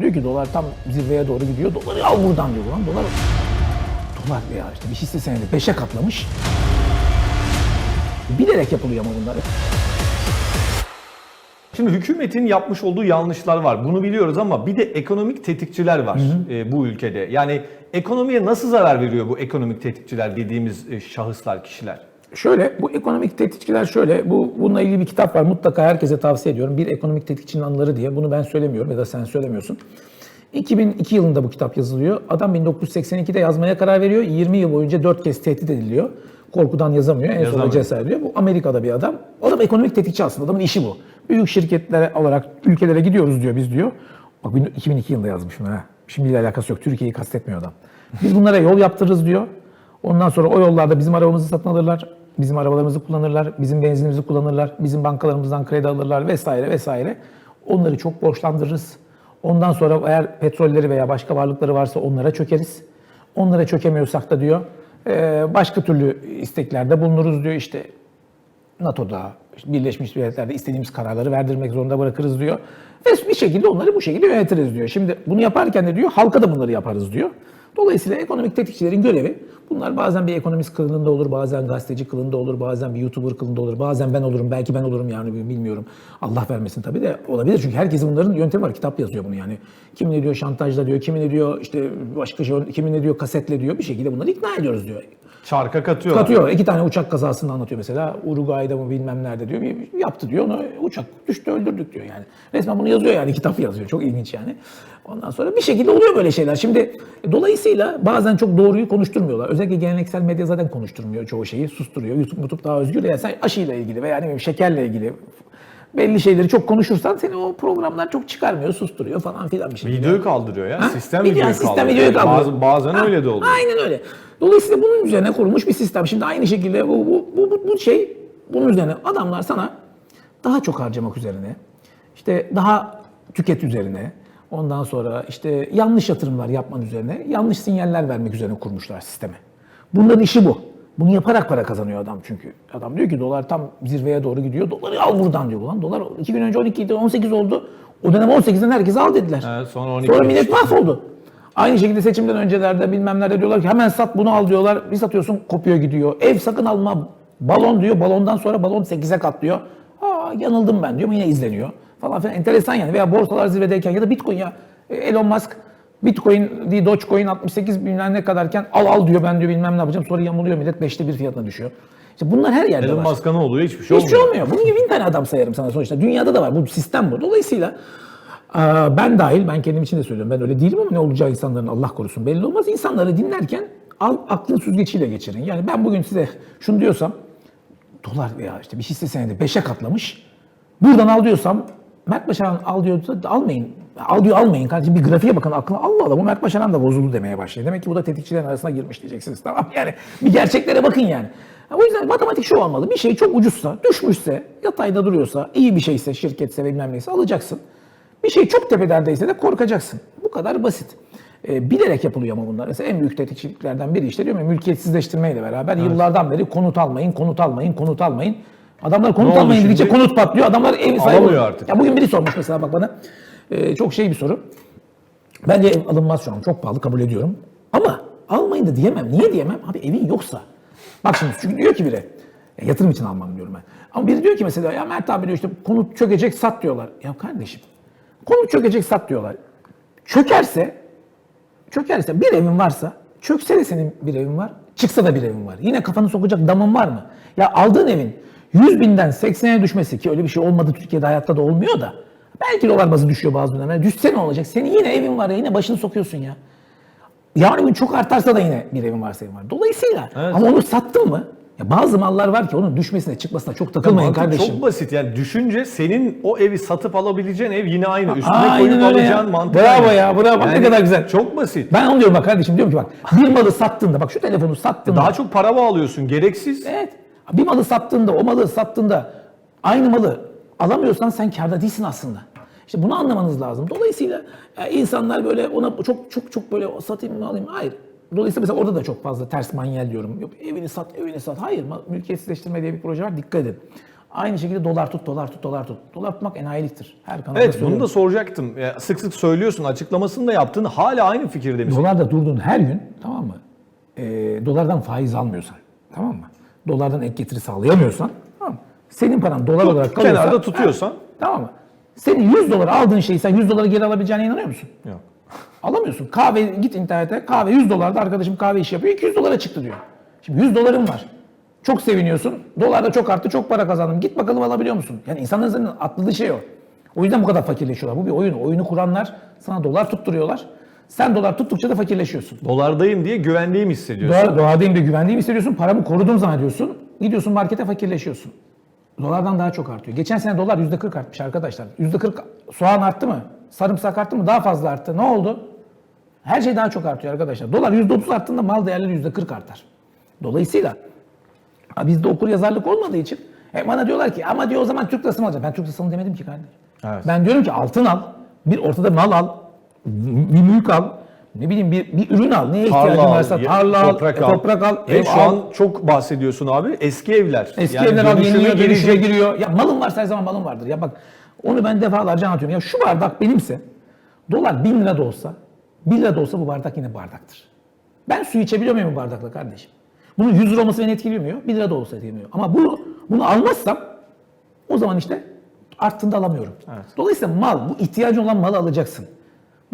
Diyor ki dolar tam zirveye doğru gidiyor. Doları al buradan diyor. Lan dolar dolar ya işte bir hisse senedi 5'e katlamış. Bilerek yapılıyor ama bunlar. Şimdi hükümetin yapmış olduğu yanlışlar var. Bunu biliyoruz ama bir de ekonomik tetikçiler var e, bu ülkede. Yani ekonomiye nasıl zarar veriyor bu ekonomik tetikçiler dediğimiz e, şahıslar, kişiler? Şöyle bu ekonomik tetikçiler şöyle bu bununla ilgili bir kitap var mutlaka herkese tavsiye ediyorum. Bir ekonomik tetikçinin anıları diye. Bunu ben söylemiyorum ya da sen söylemiyorsun. 2002 yılında bu kitap yazılıyor. Adam 1982'de yazmaya karar veriyor. 20 yıl boyunca 4 kez tehdit ediliyor. Korkudan yazamıyor. En sonunda cesaret ediyor. Bu Amerika'da bir adam. O adam ekonomik tetikçi aslında. Adamın işi bu. Büyük şirketlere olarak ülkelere gidiyoruz diyor biz diyor. Bak 2002 yılında yazmış bunu ha. Şimdiyle alakası yok. Türkiye'yi kastetmiyor adam. Biz bunlara yol yaptırırız diyor. Ondan sonra o yollarda bizim arabamızı satın alırlar. Bizim arabalarımızı kullanırlar. Bizim benzinimizi kullanırlar. Bizim bankalarımızdan kredi alırlar vesaire vesaire. Onları çok borçlandırırız. Ondan sonra eğer petrolleri veya başka varlıkları varsa onlara çökeriz. Onlara çökemiyorsak da diyor eee, başka türlü isteklerde bulunuruz diyor işte NATO'da, Birleşmiş Milletler'de istediğimiz kararları verdirmek zorunda bırakırız diyor. Ve bir şekilde onları bu şekilde yönetiriz diyor. Şimdi bunu yaparken de diyor halka da bunları yaparız diyor. Dolayısıyla ekonomik tetikçilerin görevi bunlar bazen bir ekonomist kılığında olur, bazen gazeteci kılığında olur, bazen bir YouTuber kılığında olur, bazen ben olurum, belki ben olurum yani bilmiyorum. Allah vermesin tabii de olabilir çünkü herkesin bunların yöntemi var. Kitap yazıyor bunu yani. Kim ne diyor şantajla diyor, kimi ne diyor işte başka şey, kimi ne diyor kasetle diyor. Bir şekilde bunları ikna ediyoruz diyor. Çarka katıyorlar. Katıyor. İki tane uçak kazasını anlatıyor mesela. Uruguay'da mı bilmem nerede diyor. Yaptı diyor. Onu uçak düştü öldürdük diyor yani. Resmen bunu yazıyor yani. Kitap yazıyor. Çok ilginç yani. Ondan sonra bir şekilde oluyor böyle şeyler. Şimdi dolayısıyla bazen çok doğruyu konuşturmuyorlar. Özellikle geleneksel medya zaten konuşturmuyor çoğu şeyi. Susturuyor. YouTube, YouTube daha özgür. Yani sen aşıyla ilgili veya ne bileyim şekerle ilgili belli şeyleri çok konuşursan seni o programlar çok çıkarmıyor, susturuyor falan filan bir şekilde. Videoyu kaldırıyor ya. Ha? Sistem Video- videoyu sistem kaldırıyor. videoyu kaldırıyor. Bazı- bazen Ha, öyle de oluyor. Aynen öyle. Dolayısıyla bunun üzerine kurulmuş bir sistem. Şimdi aynı şekilde bu, bu, bu, bu, bu şey bunun üzerine adamlar sana daha çok harcamak üzerine, işte daha tüket üzerine, ondan sonra işte yanlış yatırımlar yapman üzerine, yanlış sinyaller vermek üzerine kurmuşlar sistemi. Bunların işi bu. Bunu yaparak para kazanıyor adam çünkü. Adam diyor ki dolar tam zirveye doğru gidiyor. Doları al buradan diyor. Ulan dolar iki gün önce 12 idi, 18 oldu. O dönem 18'den herkese al dediler. Evet, sonra 12 Sonra millet mahvoldu. Aynı şekilde seçimden öncelerde bilmem nerede diyorlar ki hemen sat bunu al diyorlar. Bir satıyorsun kopuyor gidiyor. Ev sakın alma. Balon diyor. Balondan sonra balon 8'e katlıyor. Aa yanıldım ben diyor yine izleniyor. Falan filan. Enteresan yani. Veya borsalar zirvedeyken ya da Bitcoin ya. E, Elon Musk Bitcoin Dogecoin 68 bilmem ne kadarken al al diyor ben diyor bilmem ne yapacağım. Sonra yamuluyor millet 5'te bir fiyatına düşüyor. İşte bunlar her yerde Elon var. Musk'a ne oluyor? Hiçbir şey Hiçbir şey olmuyor. olmuyor. Bunun gibi bin tane adam sayarım sana sonuçta. Dünyada da var. Bu sistem bu. Dolayısıyla e, ben dahil, ben kendim için de söylüyorum. Ben öyle değilim ama ne olacağı insanların Allah korusun belli olmaz. İnsanları dinlerken al, aklın süzgeciyle geçirin. Yani ben bugün size şunu diyorsam, dolar veya işte bir hisse senedi 5'e katlamış. Buradan al diyorsam, Mert Başaran al diyorsa almayın. Al diyor almayın kardeşim. Bir grafiğe bakın aklına Allah Allah bu Mert Başaran da bozuldu demeye başlıyor. Demek ki bu da tetikçilerin arasına girmiş diyeceksiniz. Tamam yani bir gerçeklere bakın yani. O yüzden matematik şu olmalı. Bir şey çok ucuzsa, düşmüşse, yatayda duruyorsa, iyi bir şeyse, şirketse bilmem neyse alacaksın. Bir şey çok tepelerdeyse de korkacaksın. Bu kadar basit. Ee, bilerek yapılıyor ama bunlar. Mesela en büyük tetikçiliklerden biri işte diyorum ya mülkiyetsizleştirmeyle beraber yıllardan beri konut almayın, konut almayın, konut almayın. Adamlar konut almayın dedikçe konut patlıyor. Adamlar ev sahibi. Alamıyor artık. Ya bugün biri sormuş mesela bak bana. Ee, çok şey bir soru. Bence ev alınmaz şu an. Çok pahalı kabul ediyorum. Ama almayın da diyemem. Niye diyemem? Abi evin yoksa. Bak şimdi çünkü diyor ki biri. ya yatırım için almam diyorum ben. Ama biri diyor ki mesela ya Mert abi diyor işte konut çökecek sat diyorlar. Ya kardeşim konut çökecek sat diyorlar. Çökerse çökerse bir evin varsa çökse de senin bir evin var. Çıksa da bir evin var. Yine kafanı sokacak damın var mı? Ya aldığın evin 100 binden 80'e düşmesi ki öyle bir şey olmadı Türkiye'de hayatta da olmuyor da. Belki dolar bazı düşüyor bazı dönemler. Düşse ne olacak? Senin yine evin var ya yine başını sokuyorsun ya. Yarın gün çok artarsa da yine bir evin varsa evin var. Dolayısıyla Evet. ama onu sattın mı? Ya bazı mallar var ki onun düşmesine çıkmasına çok takılmayın Mantık kardeşim. Çok basit yani düşünce senin o evi satıp alabileceğin ev yine aynı. Üstüne Aynen koyup öyle ya. alacağın mantık Bravo aynı. ya, bravo. Ne kadar güzel. Çok basit. Ben onu diyorum bak kardeşim diyorum ki bak bir malı sattığında bak şu telefonu sattığında Daha çok para bağlıyorsun gereksiz. Evet. Bir malı sattığında, o malı sattığında aynı malı alamıyorsan sen kârda değilsin aslında. İşte bunu anlamanız lazım. Dolayısıyla e, insanlar böyle ona çok çok çok böyle satayım mı alayım? Hayır. Dolayısıyla mesela orada da çok fazla ters manyel diyorum. Yok evini sat, evini sat. Hayır, mülkiyetsizleştirme diye bir proje var. Dikkat edin. Aynı şekilde dolar tut, dolar tut, dolar tut. Dolar tutmak enayiliktir. Her kanalda Evet bunu da soracaktım. Ya, Sık sık söylüyorsun, açıklamasını da yaptın. Hala aynı fikirde misin? Dolarda durduğun her gün tamam mı? Ee, dolardan faiz almıyorsan tamam mı? Dolardan ek getiri sağlayamıyorsan tamam mı? Senin paran dolar olarak kalıyorsa Kenarda tutuyorsan. ha, tamam mı? Senin 100 dolar aldığın şeyi sen 100 dolara geri alabileceğine inanıyor musun? Yok. Alamıyorsun. Kahve git internete kahve 100 dolarda arkadaşım kahve işi yapıyor 200 dolara çıktı diyor. Şimdi 100 dolarım var. Çok seviniyorsun. Dolar da çok arttı çok para kazandım. Git bakalım alabiliyor musun? Yani insanların zaten atladığı şey o. O yüzden bu kadar fakirleşiyorlar. Bu bir oyun. Oyunu kuranlar sana dolar tutturuyorlar. Sen dolar tuttukça da fakirleşiyorsun. Dolardayım diye güvendiğimi hissediyorsun. Doğa, doğadayım diye güvendiğimi hissediyorsun. Paramı korudum zannediyorsun. Gidiyorsun markete fakirleşiyorsun. Dolardan daha çok artıyor. Geçen sene dolar %40 artmış arkadaşlar. %40 soğan arttı mı? Sarımsak arttı mı? Daha fazla arttı. Ne oldu? Her şey daha çok artıyor arkadaşlar. Dolar %30 arttığında mal değerleri %40 artar. Dolayısıyla bizde okur yazarlık olmadığı için e, bana diyorlar ki ama diyor o zaman Türk lirası mı alacağım? Ben Türk lirasını demedim ki kardeşim. Evet. Ben diyorum ki altın al. Bir ortada mal al. Bir mülk al. Ne bileyim bir, bir ürün al. Neye ihtiyacın Tarla al, varsa ye- tarla al, toprak al. toprak al, Ve ev şu al. an çok bahsediyorsun abi. Eski evler. Eski Yani evler al, dönüşüme yeniliyor, dönüşüme giriyor. Ya malın varsa her zaman malın vardır. Ya bak onu ben defalarca anlatıyorum. Ya şu bardak benimse, dolar 1000 lira da olsa, 1 lira da olsa bu bardak yine bardaktır. Ben su içebiliyor muyum bu bardakla kardeşim? Bunun 100 lira olması beni etkilemiyor, 1 lira da olsa etkilemiyor. Ama bu, bunu almazsam o zaman işte arttığında alamıyorum. Dolayısıyla mal, bu ihtiyacın olan malı alacaksın.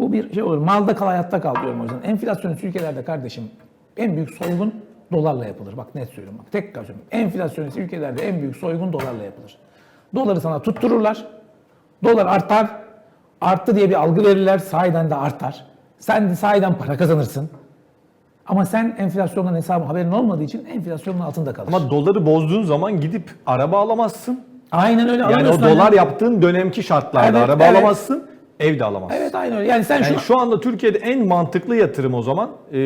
Bu bir şey olur. Malda kal, hayatta kal diyorum o yüzden. Enflasyonist ülkelerde kardeşim en büyük soygun dolarla yapılır. Bak net söylüyorum. Bak tekrar söylüyorum. Enflasyonist ülkelerde en büyük soygun dolarla yapılır. Doları sana tuttururlar. Dolar artar. Arttı diye bir algı verirler. Sahiden de artar. Sen de sahiden para kazanırsın. Ama sen enflasyondan hesabı haberin olmadığı için enflasyonun altında kalırsın. Ama doları bozduğun zaman gidip araba alamazsın. aynen öyle. Yani o dolar aynen. yaptığın dönemki şartlarda Evet, araba evet. alamazsın, ev de alamazsın. Evet aynen öyle. Yani sen Yani şu şu anda Türkiye'de en mantıklı yatırım o zaman e,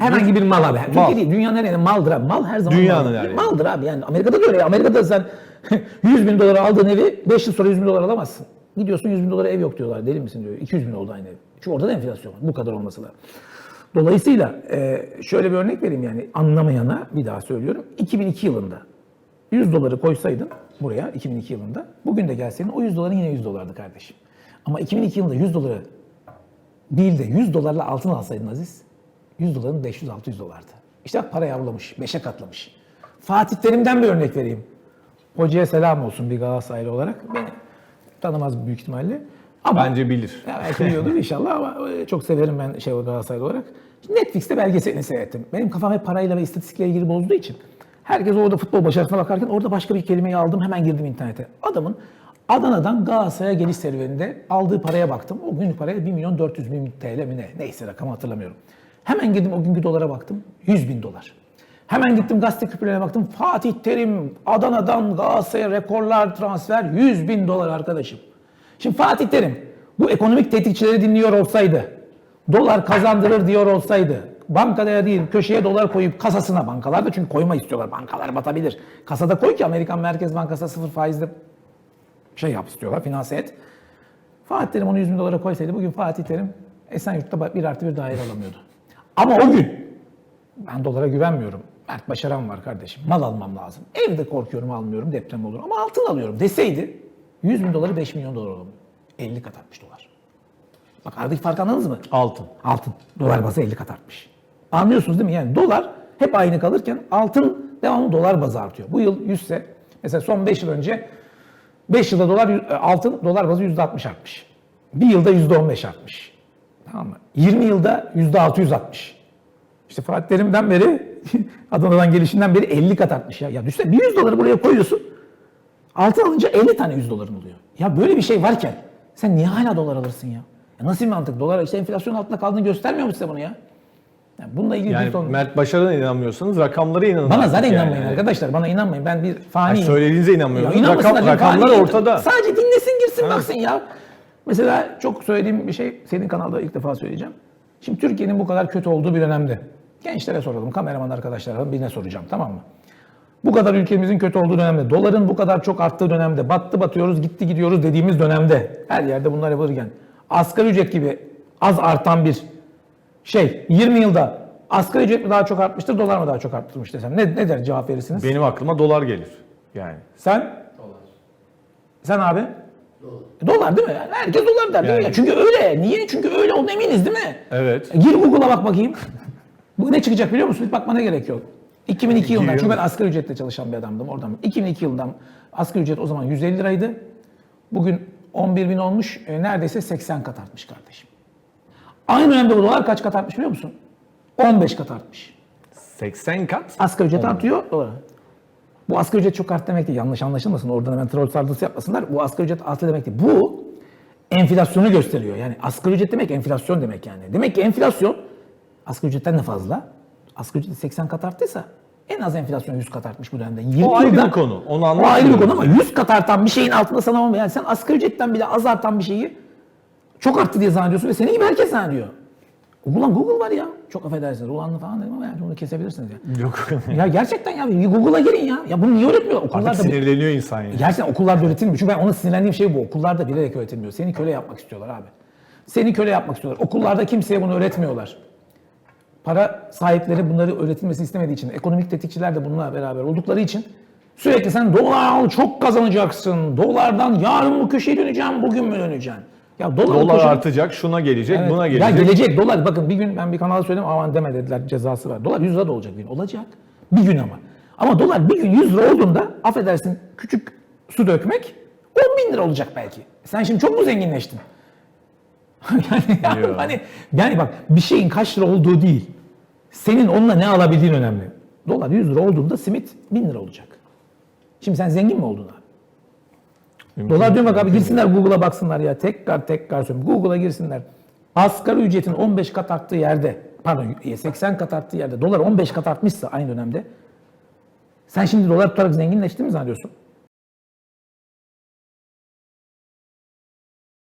Herhangi bir mal abi. Türkiye değil, dünyanın her yerinde maldır abi. Mal her zaman Dünyanın maldır. her yeri. Maldır abi yani. Amerika'da da öyle. Amerika'da sen 100 bin dolara aldığın evi 5 yıl sonra 100 bin dolar alamazsın. Gidiyorsun 100 bin dolara ev yok diyorlar. Deli misin diyor. 200 bin oldu aynı ev. Çünkü orada da enflasyon var. Bu kadar olması. Dolayısıyla e, şöyle bir örnek vereyim yani anlamayana bir daha söylüyorum. 2002 yılında 100 doları koysaydın buraya 2002 yılında bugün de gelseydin o 100 doların yine 100 dolardı kardeşim. Ama 2002 yılında 100 doları değil de 100 dolarla altın alsaydın Aziz, 100 doların 500-600 dolardı. İşte bak para yavrulamış, 5'e katlamış. Fatih Terim'den bir örnek vereyim. Hocaya selam olsun bir Galatasaraylı olarak. Beni tanımaz büyük ihtimalle. Ama bence bilir. ya belki biliyordur inşallah ama e, çok severim ben şey Galatasaraylı olarak. Netflix'te belgeselini seyrettim. Benim kafam hep parayla ve istatistikle ilgili bozduğu için herkes orada futbol başarısına bakarken orada başka bir kelimeyi aldım hemen girdim internete. Adamın Adana'dan Galatasaray'a geliş serüveninde aldığı paraya baktım. O günlük paraya 1 milyon 400 bin TL mi ne? Neyse rakamı hatırlamıyorum. Hemen girdim o günkü dolara baktım. 100 bin dolar. Hemen gittim gazete küpürlerine baktım. Fatih Terim Adana'dan Galatasaray'a rekorlar transfer 100 bin dolar arkadaşım. Şimdi Fatih Terim bu ekonomik tetikçileri dinliyor olsaydı, dolar kazandırır diyor olsaydı, bankada değil köşeye dolar koyup kasasına bankalarda çünkü koyma istiyorlar bankalar batabilir. Kasada koy ki Amerikan Merkez Bankası sıfır faizle şey yap istiyorlar finanse et. Fatih Terim onu 100 bin dolara koysaydı bugün Fatih Terim Esenyurt'ta bir artı bir daire alamıyordu. Ama o gün ben dolara güvenmiyorum. Mert başaran var kardeşim. Mal almam lazım. Evde korkuyorum almıyorum deprem olur ama altın alıyorum deseydi 100 bin doları 5 milyon dolar olur. 50 kat artmış dolar. Bak aradaki farkı anladınız mı? Altın. Altın. Dolar bazı 50 kat artmış. Anlıyorsunuz değil mi? Yani dolar hep aynı kalırken altın devamlı dolar bazı artıyor. Bu yıl 100 ise mesela son 5 yıl önce 5 yılda dolar e, altın dolar bazı %60 artmış. Bir yılda %15 artmış. Tamam mı? 20 yılda %600 artmış. İşte Fatih Terim'den beri Adana'dan gelişinden beri 50 kat artmış ya. Ya düşünsene bir 100 doları buraya koyuyorsun. Altın alınca 50 tane 100 doların oluyor. Ya böyle bir şey varken sen niye hala dolar alırsın ya? ya nasıl bir mantık? Dolar işte enflasyon altında kaldığını göstermiyor mu size bunu ya? Yani bununla ilgili Yani son... Mert Başaran'a inanmıyorsanız rakamlara inanın. Bana zaten yani. inanmayın arkadaşlar. Bana inanmayın. Ben bir Yani faniyim. söylediğinize Ya inanmıyorum. inanmasınlar Rakam, rakamlar faniyim. ortada. Sadece dinlesin girsin baksın ya. Mesela çok söylediğim bir şey senin kanalda ilk defa söyleyeceğim. Şimdi Türkiye'nin bu kadar kötü olduğu bir dönemde gençlere soralım, kameraman arkadaşlara birine soracağım tamam mı? Bu kadar ülkemizin kötü olduğu dönemde, doların bu kadar çok arttığı dönemde, battı batıyoruz, gitti gidiyoruz dediğimiz dönemde, her yerde bunlar yapılırken, asgari ücret gibi az artan bir şey, 20 yılda asgari ücret mi daha çok artmıştır, dolar mı daha çok artmış desem, ne, ne der cevap verirsiniz? Benim aklıma dolar gelir. Yani. Sen? Sen abi? E, Dolar değil mi? Yani herkes dolar der değil mi? Yani- Çünkü öyle. Niye? Çünkü öyle olduğuna eminiz değil mi? Evet. E, Gir Google'a bak bakayım. Bu ne çıkacak biliyor musun? Hiç bakmana gerek yok. 2002 yılından, çünkü ben asgari ücretle çalışan bir adamdım oradan. 2002 yılından asgari ücret o zaman 150 liraydı. Bugün 11 bin olmuş, e, neredeyse 80 kat artmış kardeşim. Aynı dönemde bu dolar kaç kat artmış biliyor musun? 15 kat artmış. 80 kat. Asgari ücret artıyor, dolar. Bu asgari ücret çok arttı demek değil. Yanlış anlaşılmasın. Oradan hemen troll saldırısı yapmasınlar. Bu asgari ücret arttı demek değil. Bu enflasyonu gösteriyor. Yani asgari ücret demek enflasyon demek yani. Demek ki enflasyon asgari ücretten de fazla. Asgari ücret 80 kat arttıysa en az enflasyon 100 kat artmış bu dönemde. 20 O ayrı yılda- bir konu. Onu O ayrı bir konu ama 100 kat artan bir şeyin altında sana olmuyor. Yani sen asgari ücretten bile az artan bir şeyi çok arttı diye zannediyorsun ve senin gibi herkes zannediyor. Ulan Google var ya. Çok affedersiniz. Ulanlı falan dedim ama yani bunu kesebilirsiniz ya. Yok. Ya gerçekten ya Google'a girin ya. Ya bunu niye öğretmiyor? Okullarda Artık sinirleniyor insan ya. Gerçekten okullarda öğretilmiyor. Çünkü ben ona sinirlendiğim şey bu. Okullarda bilerek öğretilmiyor. Seni köle yapmak istiyorlar abi. Seni köle yapmak istiyorlar. Okullarda kimseye bunu öğretmiyorlar. Para sahipleri bunları öğretilmesi istemediği için, ekonomik tetikçiler de bununla beraber oldukları için sürekli sen dolar çok kazanacaksın. Dolardan yarın mı köşeye döneceğim, bugün mü döneceğim? Ya dolar, Dolar köşe- artacak, şuna gelecek, Evet. buna Ya gelecek. gelecek dolar. Bakın bir gün ben bir kanala söyledim aman deme dediler cezası var. Dolar 100 lira da olacak bir gün. Olacak. Bir gün ama. Ama dolar bir gün 100 lira olduğunda affedersin küçük su dökmek 10 bin lira olacak belki. Sen şimdi çok mu zenginleştin? yani, yani, Yok. hani, yani bak bir şeyin kaç lira olduğu değil. Senin onunla ne alabildiğin önemli. Dolar 100 lira olduğunda simit 1000 lira olacak. Şimdi sen zengin mi oldun abi? Mümkün Dolar diyorum bak abi girsinler Google'a baksınlar ya. Tekrar tekrar söylüyorum. Google'a girsinler. Asgari ücretin 15 kat arttığı yerde, pardon 80 kat arttığı yerde dolar 15 kat artmışsa aynı dönemde sen şimdi dolar tutarak zenginleştin mi zannediyorsun?